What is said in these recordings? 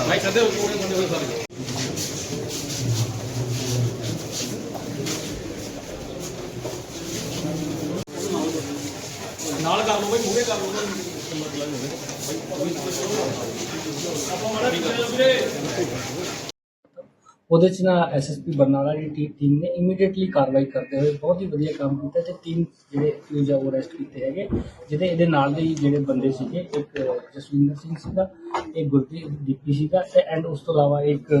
ਭਾਈ ਸੱਦੇ ਹੋ ਕੋੜੇ ਬੰਦੇ ਹੋਏ ਸਾਰੇ ਨਾਲ ਕਰ ਲਓ ਬਈ, ਮੂਹਰੇ ਕਰ ਲਓ ਆਪਾਂ ਮਾੜਾ ਵੀਰੇ ਉਹਦੇ ਚ ਨਾ ਐਸਐਸਪੀ ਬਰਨਾਲਾ ਦੀ ਟੀ- ਟੀਮ ਨੇ ਇਮੀਡੀਏਟਲੀ ਕਾਰਵਾਈ ਕਰਦੇ ਹੋਏ ਬਹੁਤ ਹੀ ਵਧੀਆ ਕੰਮ ਕੀਤਾ ਤੇ ਤਿੰਨ ਜਿਹੜੇ ਅਕਿਊਜ਼ ਅਰੈਸਟ ਕੀਤੇ ਹੈਗੇ, ਜਿਹਦੇ ਇਹਦੇ ਨਾਲ ਦੇ ਜਿਹੜੇ ਬੰਦੇ ਸੀਗੇ, ਇੱਕ ਜਸਵਿੰਦਰ ਸਿੰਘ ਸੀਗਾ ਇੱਕ ਗੁਰਦੀਪ ਦੀਪੀ ਸੀਗਾ ਤੇ ਐਂਡ ਉਸ ਤੋਂ ਇਲਾਵਾ ਇੱਕ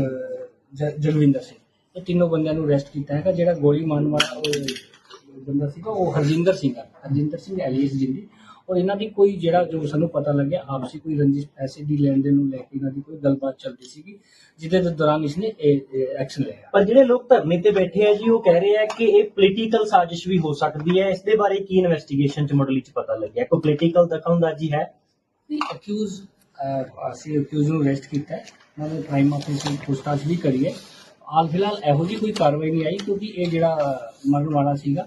ਜਗਵਿੰਦਰ ਸਿੰਘ। ਇਹ ਤਿੰਨੋਂ ਬੰਦਿਆਂ ਨੂੰ ਅਰੈਸਟ ਕੀਤਾ ਹੈਗਾ ਜਿਹੜਾ ਗੋਲੀ ਮਾਰਨ ਵਾਲਾ ਉਹ ਬੰਦਾ ਸੀਗਾ ਉਹ ਹਰਜਿੰਦਰ ਸਿੰਘ ਆ। ਹਰਜਿੰਦਰ ਸਿੰਘ ਐਲੀਅਸ ਜਿੰਦੀ। ਔਰ ਇਹਨਾਂ ਦੀ ਕੋਈ ਜਿਹੜਾ ਜੋ ਸਾਨੂੰ ਪਤਾ ਲੱਗਿਆ ਆਪਸੀ ਕੋਈ ਰੰਜਿਸ਼ ਪੈਸੇ ਦੀ ਲੈਣ ਦੇਣ ਨੂੰ ਲੈ ਕੇ ਇਹਨਾਂ ਦੀ ਕੋਈ ਗੱਲਬਾਤ ਚੱਲਦੀ ਸੀਗੀ ਜਿਹਦੇ ਦੇ ਦੌਰਾਨ ਇਸਨੇ ਐਕਸ਼ਨ ਲਿਆ। ਪਰ ਜਿਹੜੇ ਲੋਕ ਧਰਨੇ ਤੇ ਬੈਠੇ ਆ ਜੀ ਉਹ ਕਹਿ ਰਹੇ ਆ ਕਿ ਇਹ ਪੋਲੀਟੀਕਲ ਸਾਜ਼ਿਸ਼ ਵੀ ਹੋ ਸਕਦੀ ਹੈ। ਇਸ ਦੇ ਬਾਰੇ ਕੀ ਇਨਵੈਸਟੀਗੇਸ਼ਨ ਚ ਮੁੱਢਲੀ ਚ ਪਤਾ ਲੱਗਿਆ? ਕੋਈ ਪੋਲੀਟੀਕਲ ਦਖਲਅੰਦਾਜ਼ੀ ਹੈ? ਨਹੀਂ ਅਕਿਊਜ਼ ਅਸੀਂ ਅਕਿਊਜ਼ ਨੂੰ ਅਰੈਸਟ ਕੀਤਾ ਹੈ। ਉਹਨਾਂ ਨੇ ਪ੍ਰਾਈਮ ਆਫਿਸਰ ਪੁੱਛਤਾਛ ਵੀ ਕਰੀ ਹੈ। ਹਾਲ ਫਿਲਹਾਲ ਇਹੋ ਜਿਹੀ ਕੋਈ ਕਾਰਵਾਈ ਨਹੀਂ ਆਈ ਕਿਉਂਕਿ ਇਹ ਜਿਹੜਾ ਮਰਨ ਵਾਲਾ ਸੀਗਾ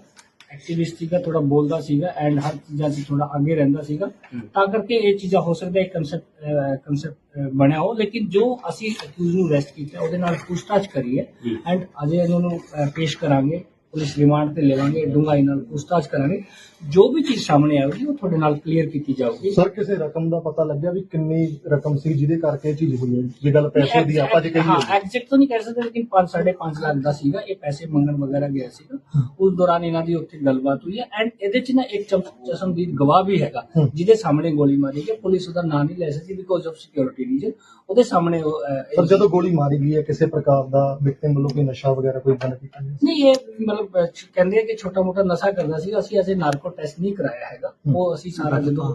ਐਕਟਿਵਿਸਟ ਸੀਗਾ ਥੋੜਾ ਬੋਲਦਾ ਸੀਗਾ ਐਂਡ ਹਰ ਚੀਜ਼ਾਂ 'ਚ ਥੋੜਾ ਅੱਗੇ ਰਹਿੰਦਾ ਸੀਗਾ। ਤਾਂ ਕਰਕੇ ਇਹ ਚੀਜ਼ਾਂ ਹੋ ਸਕਦਾ ਹੈ ਕਨਸੈਪਟ ਕਨਸੈਪਟ ਬਣਿਆ ਹੋ। ਲੇਕਿਨ ਜੋ ਅਸੀਂ ਅਕਿਊਜ਼ ਨੂੰ ਅਰੈਸਟ ਕੀਤਾ ਉਹਦੇ ਨਾਲ ਪੁੱਛਤਾਛ ਕਰੀ ਹੈ ਐਂਡ ਅਜੇ ਇਹਨਾਂ ਨੂੰ ਪੇਸ਼ ਕਰਾਂਗੇ। ਪੁਲਿਸ ਰਿਮਾਂਡ ਤੇ ਲੈਵਾਂਗੇ ਡੂੰਘਾਈ ਨਾਲ ਪੁੱਛਤਾਛ ਕਰਾਂਗੇ। ਜੋ ਵੀ ਚੀਜ਼ ਸਾਹਮਣੇ ਆਵੇਗੀ ਉਹ ਤੁਹਾਡੇ ਨਾਲ ਕਲੀਅਰ ਕੀਤੀ ਜਾਊਗੀ। ਸਰ ਕਿਸੇ ਰਕਮ ਦਾ ਪਤਾ ਲੱਗਿਆ ਵੀ ਕਿੰਨੀ ਰਕਮ ਸੀ ਜਿਹਦੇ ਕਰਕੇ ਇਹ ਚੀਜ਼ ਹੋਈ ਹੈ? ਜੇ ਗੱਲ ਪੈਸੇ ਦੀ ਆਪਾਂ ਜੇ ਹਾਂ ਕਹੀਏ ਐਗਜ਼ੈਕਟ ਤਾਂ ਨਹੀਂ ਕਹਿ ਸਕਦੇ ਲੇਕਿਨ 5 5.5 ਲੱਖ ਦਾ ਸੀਗਾ ਇਹ ਪੈਸੇ ਮੰਗਣ ਵਗੈਰਾ ਗਿਆ ਸੀਗਾ। ਉਸ ਦੌਰਾਨ ਇਹਨਾਂ ਦੀ ਉੱਥੇ ਗੱਲਬਾਤ ਹੋਈ ਹੈ ਐਂਡ ਇਹਦੇ ਚ ਨਾ ਇੱਕ ਚਸ਼ਮਦੀਦ ਗਵਾਹ ਵੀ ਹੈਗਾ ਜਿਹਦੇ ਸਾਹਮਣੇ ਗੋਲੀ ਮਾਰੀ ਗਈ। ਪੁਲਿਸ ਉਹਦਾ ਨਾਂ ਨਹੀਂ ਲੈ ਸਕਦੀ ਬਿਕੋਜ਼ ਆਫ ਸਿਕਿਉਰਿਟੀ ਰੀਜ਼ਨ ਉਹਦੇ ਸਾਹਮਣੇ ਸਰ ਜਦੋਂ ਗੋਲੀ ਮਾਰੀ ਗਈ ਹੈ ਕਿਸੇ ਪ੍ਰਕਾਰ ਦਾ ਵਿਕਟਿਮ ਵੱਲੋਂ ਕੋਈ ਨਸ਼ਾ ਵਗੈਰਾ ਕੋਈ ਬੰਦ ਕੀਤਾ ਨਹੀਂ ਇਹ ਕਹਿੰਦੇ ਆ ਕਿ ਛੋਟਾ ਮੋਟਾ ਨਸ਼ਾ ਕਰਦਾ ਸੀ ਅਸੀਂ ਅਜੇ ਨਾਰਕੋ ਟੈਸਟ ਨਹੀਂ ਕਰਾਇਆ ਹੈਗਾ। ਉਹ ਅਸੀਂ ਸਾਰਾ ਜਦੋਂ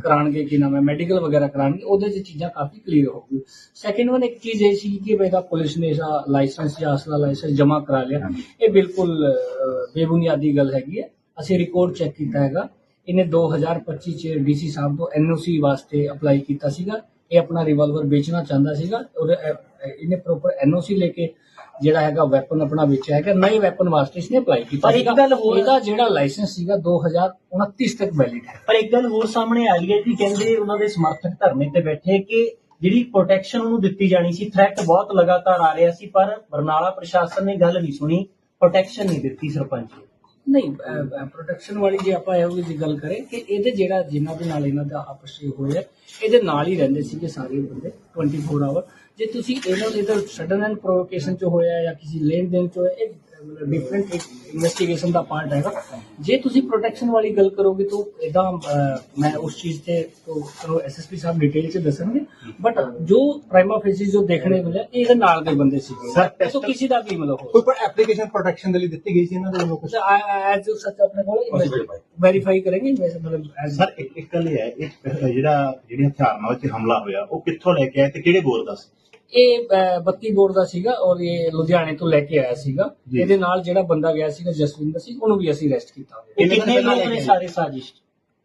ਕਰਾਣਗੇ ਕੀ ਨਾਮ ਹੈ ਮੈਡੀਕਲ ਵਗੈਰਾ ਕਰਾਣਗੇ ਉਹਦੇ 'ਚ ਚੀਜ਼ਾਂ ਕਾਫੀ ਕਲੀਅਰ ਹੋਊਗੀ ਸੈਕਿੰਡ ਵਨ ਇੱਕ ਚੀਜ਼ ਇਹ ਸੀ ਕਿ ਬੇਦਾ ਪੁਲਿਸ ਨੇ ਇਹਦਾ ਲਾਇਸੈਂਸ ਜਾਂ ਅਸਲਾ ਲਾਇਸੈਂਸ ਜਮ੍ਹਾਂ ਕਰਾ ਲਿਆ। ਇਹ ਬਿਲਕੁਲ ਬੇਬੁਨਿਆਦੀ ਗੱਲ ਹੈਗੀ ਹੈ। ਅਸੀਂ ਰਿਕਾਰਡ ਚੈੱਕ ਕੀਤਾ ਹੈਗਾ। ਇਹਨੇ 2025 ਚ ਡੀਸੀ ਸਾਹਿਬ ਤੋਂ ਐਨਓਸੀ ਵਾਸਤੇ ਅਪਲਾਈ ਕੀਤਾ ਸੀਗਾ। ਇਹ ਆਪਣਾ ਰਿਵਾਲਵਰ ਵੇਚਣਾ ਚਾਹੁੰਦਾ ਸੀਗਾ। ਇਹਨੇ ਪ੍ਰੋਪਰ ਐਨਓਸੀ ਲੈ ਕੇ ਜਿਹੜਾ ਹੈਗਾ ਵੈਪਨ ਆਪਣਾ ਵੇਚਿਆ ਹੈਗਾ ਨਵੇਂ ਵੈਪਨ ਵਾਸਤੇ ਇਸਨੇ ਅਪਲਾਈ ਕੀਤਾ ਪਰ ਇੱਕ। ਗੱਲ ਹੋਰ- ਇਹਦਾ ਜਿਹੜਾ ਲਾਇਸੈਂਸ ਸੀਗਾ 2029 ਤੱਕ ਵੈਲਿਡ ਹੈ। ਪਰ ਇੱਕ ਗੱਲ ਹੋਰ ਸਾਹਮਣੇ ਆ ਰਹੀ ਹੈ ਜੀ ਕਹਿੰਦੇ ਉਹਨਾਂ ਦੇ ਸਮਰਥਕ ਧਰਨੇ ਤੇ ਬੈਠੇ ਕਿ ਜਿਹੜੀ ਪ੍ਰੋਟੈਕਸ਼ਨ ਉਹਨੂੰ ਦਿੱਤੀ ਜਾਣੀ ਸੀ ਥ੍ਰੈਟ ਬਹੁਤ ਲਗਾਤਾਰ ਆ ਰਿਹਾ ਸੀ ਪਰ ਬਰਨਾਲਾ ਪ੍ਰਸ਼ਾਸਨ ਨੇ ਗੱਲ ਨਹੀਂ ਸੁਣੀ ਪ੍ਰੋਟੈਕਸ਼ਨ ਨਹੀਂ ਦਿੱਤੀ ਸਰਪੰਚ ਨੂੰ। ਨਹੀਂ ਪ੍ਰੋਟੈਕਸ਼ਨ ਵਾਲੀ ਜੇ ਆਪਾਂ ਇਹੋ ਜਿਹੀ ਗੱਲ ਕਰੇ ਕਿ ਇਹਦੇ ਜਿਹੜਾ ਜਿਨ੍ਹਾਂ ਦੇ ਨਾਲ ਇਹਨਾਂ ਦਾ ਆਪਸ ਵਿੱਚ ਹੋਇਆ ਇਹਦੇ ਨਾਲ ਹੀ ਰਹਿੰਦੇ ਸੀਗੇ ਸਾਰੇ ਬੰਦੇ 24 ਆਵਰ ਜੇ ਤੁਸੀਂ ਇਹਨਾਂ ਇਹਦਾ ਸਡਨ ਐਂਡ ਪ੍ਰੋਵੋਕੇਸ਼ਨ ਚ ਹੋਇਆ ਜਾਂ ਕਿਸੇ ਲੈਣ ਦੇਣ ਚ ਹੋਇਆ ਇਹ ਡਿਫਰੈਂਟ ਇਨਵੈਸਟੀਗੇਸ਼ਨ ਦਾ ਪਾਰਟ ਹੈਗਾ। ਜੇ ਤੁਸੀਂ ਪ੍ਰੋਟੈਕਸ਼ਨ ਵਾਲੀ ਗੱਲ ਕਰੋਗੇ ਤਾਂ ਇਦਾਂ ਮੈਂ ਉਸ ਚੀਜ਼ ਤੇ ਤੋਂ ਐਸਐਸਪੀ ਸਾਹਿਬ ਡਿਟੇਲ ਚ ਦੱਸਣਗੇ। ਬਟ ਜੋ ਪ੍ਰਾਈਮਾ ਫੇਸਿਸ ਜੋ ਦੇਖਣੇ ਮਿਲਿਆ ਇਹ ਇਹਦੇ ਨਾਲ ਦੇ ਬੰਦੇ Sir, ਇਹ ਤਾਂ ਕਿਸੇ ਦਾ ਵੀ ਮਤਲਬ ਹੋ ਕੋਈ ਪਰ ਐਪਲੀਕੇਸ਼ਨ ਪ੍ਰੋਟੈਕਸ਼ਨ ਦੇ ਲਈ ਦਿੱਤੀ ਗਈ ਸੀ ਇਹਨਾਂ ਦੇ ਵੱਲੋਂ ਕੁਛ? ਐਜ਼ ਸੱਚ ਆਪਣੇ ਕੋਲ ਵੈਰੀਫਾਈ ਕरेंगे ਵੈਸੇ ਮਤਲਬ ਸਰ ਇੱਕ ਇੱਕ ਗੱਲ ਇਹ ਹੈ ਇਹ ਜਿਹੜਾ ਜਿਹੜੀ ਹਥਿਆਰ ਨਾਲ ਤੇ ਹਮਲਾ ਹੋਇਆ ਉਹ ਕਿੱਥੋਂ ਲੈ ਕੇ ਆਏ ਤੇ ਕਿਹੜੇ ਬੋਰ ਦਾ ਸੀ? ਇਹ ਅਹ, 32 ਬੋਰ ਦਾ ਸੀਗਾ ਔਰ ਇਹ ਲੁਧਿਆਣੇ ਤੋਂ ਲੈ ਕੇ ਆਇਆ ਸੀਗਾ। ਇਹਦੇ ਨਾਲ ਜਿਹੜਾ ਬੰਦਾ ਗਿਆ ਸੀਗਾ ਜਸਵਿੰਦਰ ਸਿੰਘ ਉਹਨੂੰ ਵੀ ਅਸੀਂ ਅਰੈਸਟ ਕੀਤਾ। ਕਿੰਨੇ ਲੋਕ ਨੇ ਸਾਰੇ ਸਾਜ਼ਿਸ਼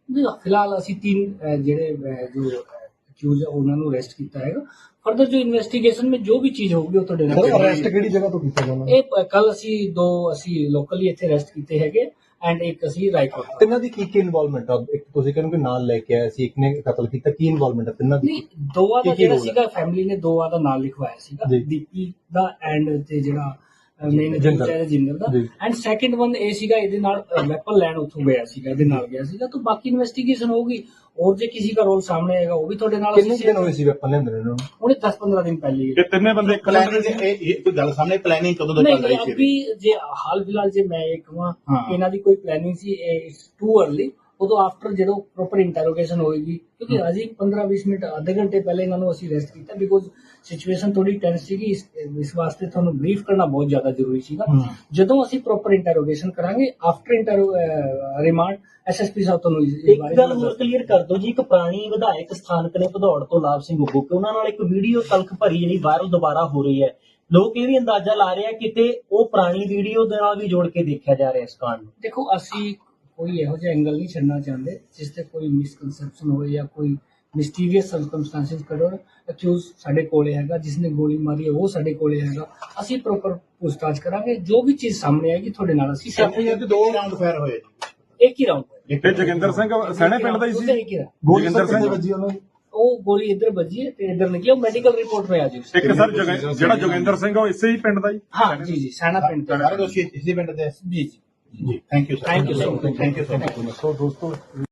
ਜੀ, ਫਿਲਹਾਲ ਅਸੀਂ ਤਿੰਨ ਜਿਹੜੇ ਜੋ ਅਕਿਊਜ਼ ਹੈ ਉਹਨਾਂ ਨੂੰ ਅਰੈਸਟ ਕੀਤਾ ਹੈਗਾ। ਫਰਦਰ ਜੋ ਇਨਵੈਸਟੀਗੇਸ਼ਨ ਵਿੱਚ ਜੋ ਵੀ ਚੀਜ਼ ਹੋਊਗੀ ਉਹ ਤੁਹਾਡੇ ਨਾਲ ਅਰੈਸਟ ਕਿਹੜੀ ਜਗ੍ਹਾ ਤੋਂ ਕੀਤਾ ਜਾਣਾ ਇਹ ਕੱਲ ਅਸੀਂ ਦੋ ਅਸੀਂ ਲੋਕਲੀ ਇੱਥੇ ਅਰੈਸਟ ਕੀਤੇ ਹੈਗੇ। ਐਂਡ ਇੱਕ ਅਸੀਂ ਰਾਏਕੋਟ ਤੋਂ। ਤਿੰਨਾਂ ਦੀ ਕੀ ਕੀ ਇਨਵੋਲਵਮੈਂਟ ਆ ਇੱਕ ਤੁਸੀਂ ਕਹਿੰਦੇ ਕਿ ਨਾਲ ਲੈ ਕੇ ਆਇਆ ਸੀ ਇੱਕ ਨੇ ਕਤਲ ਕੀਤਾ ਕੀ ਇਨਵੋਲਵਮੈਂਟ ਆ ਤਿੰਨਾਂ ਦੀ ਨਹੀਂ ਦੋਵਾਂ ਦਾ ਜਿਹੜਾ ਹੈ? ਸੀਗਾ ਫੈਮਿਲੀ ਨੇ ਦੋਵਾਂ ਦਾ ਨਾਮ ਲਿਖਵਾਇਆ ਸੀਗਾ ਜੀ। ਦੀਪੀ ਦਾ ਐਂਡ ਤੇ ਜਿਹੜਾ ਮੇਨ ਜਿੰਦਰ। ਜਿੰਦਰ ਜਿੰਦਰ ਦਾ। ਐਂਡ ਸੈਕਿੰਡ ਵਨ ਇਹ ਸੀਗਾ ਇਹਦੇ ਨਾਲ ਵੈਪਨ ਲੈਣ ਉੱਥੋਂ ਗਿਆ ਸੀਗਾ ਇਹਦੇ ਨਾਲ ਗਿਆ ਸੀਗਾ। ਤਾਂ ਬਾਕੀ ਇਨਵੈਸਟੀਗੇਸ਼ਨ ਹੋਊਗੀ। ਔਰ ਜੇ ਕਿਸੇ ਦਾ ਰੋਲ ਸਾਹਮਣੇ ਆਏਗਾ ਉਹ ਵੀ ਤੁਹਾਡੇ ਨਾਲ ਕਿੰਨੇ ਦਿਨ ਹੋਏ ਸੀ ਵੈਪਨ ਲੈਂਦੇ ਨੇ ਇਹਨਾਂ ਨੂੰ ਉਹਨੇ 10 15 ਦਿਨ ਪਹਿਲੇ ਹੀ- ਇਹ ਤਿੰਨੇ ਬੰਦੇ ਪਲੈਨਿੰਗ ਇਹ ਇਹ ਕੋਈ ਗੱਲ ਸਾਹਮਣੇ ਪਲੈਨਿੰਗ ਕਦੋਂ ਤੋਂ ਨਹੀਂ ਚੱਲ ਰਹੀ ਨਹੀਂ ਸੀ ਅਭੀ ਜੇ ਹਾਲ ਫਿਲਹਾਲ ਜੇ ਮੈਂ ਇਹ ਕਹਾਂ ਇਹਨਾਂ ਦੀ ਕੋਈ ਪਲੈਨਿੰਗ ਸੀ ਇਟਸ ਟੂ अर्ਲੀ ਉਦੋਂ ਆਫਟਰ ਜਦੋਂ ਪ੍ਰੋਪਰ ਇੰਟਰੋਗੇਸ਼ਨ ਹੋਏਗੀ ਕਿਉਂਕਿ ਅਜੀ 15-20 ਮਿੰਟ ਅੱਧੇ ਘੰਟੇ ਪਹਿਲੇ ਇਹਨਾਂ ਨੂੰ ਅਸੀਂ ਅਰੈਸਟ ਕੀਤਾ ਬਿਕੋਜ਼ ਸਿਚੁਏਸ਼ਨ ਥੋੜੀ ਟੈਂਸ ਸੀਗੀ ਇਸ ਇਸ ਵਾਸਤੇ ਤੁਹਾਨੂੰ ਬਰੀਫ ਕਰਨਾ ਬਹੁਤ ਜ਼ਿਆਦਾ ਜ਼ਰੂਰੀ ਸੀਗਾ। ਜਦੋਂ ਅਸੀਂ ਪ੍ਰੋਪਰ ਇੰਟਰੋਗੇਸ਼ਨ ਕਰਾਂਗੇ ਆਫਟਰ ਇੰਟਰੋ ਰਿਮਾਂਡ ਐਸਐਸਪੀ ਸਾਹਿਬ ਤੁਹਾਨੂੰ ਇਸ- ਬਾਰੇ ਗੱਲ ਹੋਰ ਕਲੀਅਰ ਕਰ ਦਿਓ ਜੀ ਇੱਕ ਪੁਰਾਣੀ ਵਿਧਾਇਕ ਸਥਾਨਕ ਨੇ ਭਦੌੜ ਤੋਂ ਲਾਭ ਸਿੰਘ ਉੱਗੂ ਕਿ ਉਹਨਾਂ ਨਾਲ ਇੱਕ ਵੀਡੀਓ ਤਲਖ ਭਰੀ ਜਿਹੜੀ ਵਾਇਰਲ ਦੁਬਾਰਾ ਹੋ ਰਹੀ ਹੈ। ਲੋਕ ਇਹ ਵੀ ਅੰਦਾਜ਼ਾ ਲਾ ਰਹੇ ਆ ਕਿਤੇ ਉਹ ਪੁਰਾਣੀ ਵੀਡੀਓ ਦੇ ਨਾਲ ਵੀ ਜੋੜ ਕੇ ਦੇਖਿਆ ਜਾ ਰਿਹਾ ਇਸ ਕਾਂਡ ਨੂੰ। ਦੇਖੋ ਅਸੀਂ ਕੋਈ ਇਹੋ ਜਿਹਾ ਐਂਗਲ ਨਹੀਂ ਛੱਡਣਾ ਚਾਹੁੰਦੇ ਜਿਸ ਤੇ ਕੋਈ ਮਿਸਕਨਸੈਪਸ਼ਨ ਹੋਏ ਜਾਂ ਕੋਈ ਮਿਸਟੀਰੀਅਸ ਸਰਕਮਸਟੈਂਸਸ ਕਰੋ ਅਕਿਊਜ਼ ਸਾਡੇ ਕੋਲੇ ਹੈਗਾ ਜਿਸ ਨੇ ਗੋਲੀ ਮਾਰੀ ਉਹ ਸਾਡੇ ਕੋਲੇ ਹੈਗਾ। ਅਸੀਂ ਪ੍ਰੋਪਰ ਪੁੱਛਤਾਛ ਕਰਾਂਗੇ ਜੋ ਵੀ ਚੀਜ਼ ਸਾਹਮਣੇ ਆਏਗੀ ਤੁਹਾਡੇ ਨਾਲ ਅਸੀਂ ਸ਼ਾਮੀ ਜਦ ਦੋ ਰਾਉਂਡ ਫਾਇਰ ਹੋਏ। ਇੱਕ ਹੀ ਰਾਉਂਡ ਇੱਕ ਜਗਿੰਦਰ ਸਿੰਘ ਸਣੇ ਪਿੰਡ ਦਾ ਹੀ ਸੀ? ਜੋਗਿੰਦਰ ਸਿੰਘ ਵੱਜੀ ਉਹਨਾਂ? ਦੀ ਉਹ ਗੋਲੀ ਇੱਧਰ ਵੱਜੀ ਤੇ ਇੱਧਰ ਨਿਕਲੀ ਉਹ ਮੈਡੀਕਲ ਰਿਪੋਰਟ ਮੈਂ ਆ ਜੀ ਇੱਕ ਸਰ ਜਿਹੜਾ ਜੋਗਿੰਦਰ ਸਿੰਘ ਉਹ ਇਸੇ ਹੀ ਪਿੰਡ ਦਾ ਹੀ? ਹਾਂ ਜੀ ਜੀ ਸਾਨਾ ਪਿੰਡ ਦਾ ਸਾਰੇ ਦੋਸ਼ੀ ਇਸੇ ਪਿੰਡ ਦੇ ਜੀ ਜੀ। जी thank you thank you so much thank you so much तो दोस्तों